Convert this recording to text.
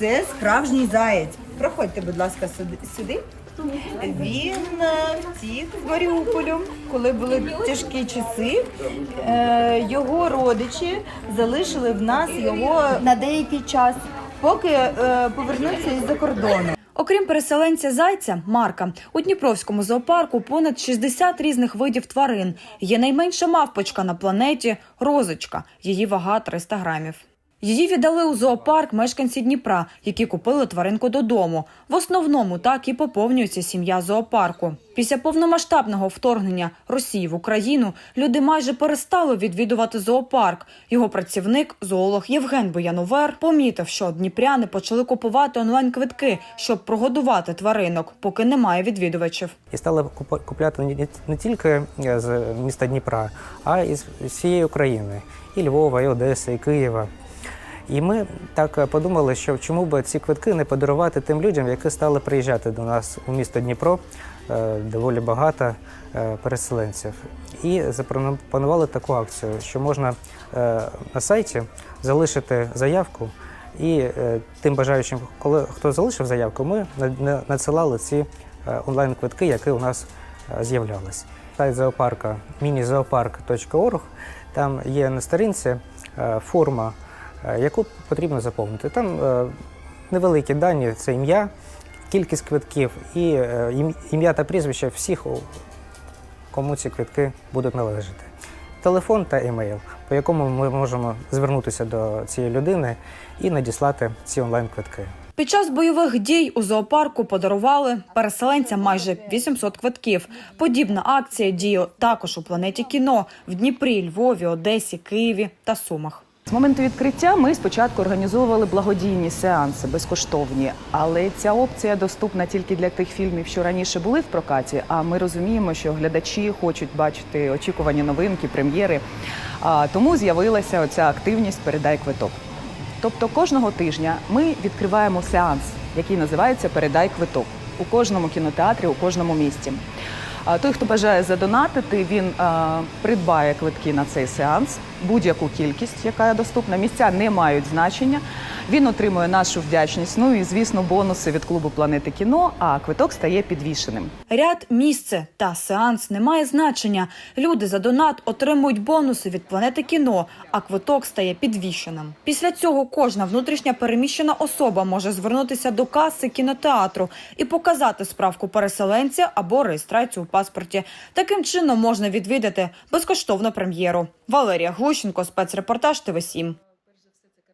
Це справжній заєць. Проходьте, будь ласка, сюди. Він е, втік з Маріуполю, коли були тяжкі часи. Е, Його родичі залишили в нас його на деякий час, поки е, повернуться із-за кордону. Окрім переселенця зайця Марка, у Дніпровському зоопарку понад 60 різних видів тварин. Є найменша мавпочка на планеті розочка. Її вага 300 грамів. Її віддали у зоопарк мешканці Дніпра, які купили тваринку додому. В основному так і поповнюється сім'я зоопарку. Після повномасштабного вторгнення Росії в Україну люди майже перестали відвідувати зоопарк. Його працівник, зоолог Євген Бояновер, помітив, що дніпряни почали купувати онлайн-квитки, щоб прогодувати тваринок, поки немає відвідувачів. і стали купляти не- тільки е, з міста Дніпра, а і з всієї України, і Львова, і Одеси, і Києва. І ми так е, подумали, що чому б ці квитки не подарувати тим людям, які стали приїжджати до нас у місто Дніпро, е, доволі багато е, переселенців. І запропонували таку акцію, що можна на сайті залишити заявку, і тим бажаючим, коли хто залишив заявку, ми на- на- надсилали ці онлайн-квитки, які у нас з'являлись. Сайт зоопарка мінізоопарк.орг, там є на сторінці форма, яку потрібно заповнити. Там е, невеликі дані, це ім'я, кількість квитків і е, ім'я та прізвище всіх, кому ці квитки будуть належати. Телефон та емейл, по якому ми можемо звернутися до цієї людини і надіслати ці онлайн-квитки. Під час бойових дій у зоопарку подарували переселенцям майже 800 квитків. Подібна акція діє також у планеті кіно в Дніпрі, Львові, Одесі, Києві та Сумах. З моменту відкриття ми спочатку організовували благодійні сеанси безкоштовні, але ця опція доступна тільки для тих фільмів, що раніше були в прокаті. А ми розуміємо, що глядачі хочуть бачити очікувані новинки, прем'єри. Тому з'явилася оця активність Передай квиток. Тобто кожного тижня ми відкриваємо сеанс, який називається Передай квиток у кожному кінотеатрі, у кожному місті. Той, хто бажає задонатити, він придбає квитки на цей сеанс, будь-яку кількість, яка доступна. Місця не мають значення. Він отримує нашу вдячність. Ну і звісно, бонуси від клубу Планети кіно. А квиток стає підвішеним. Ряд, місце та сеанс не має значення. Люди за донат отримують бонуси від планети кіно, а квиток стає підвішеним. Після цього кожна внутрішня переміщена особа може звернутися до каси кінотеатру і показати справку переселенця або реєстрацію паспорті. Таким чином можна відвідати безкоштовну прем'єру. Валерія Глущенко, спецрепортаж ТВ 7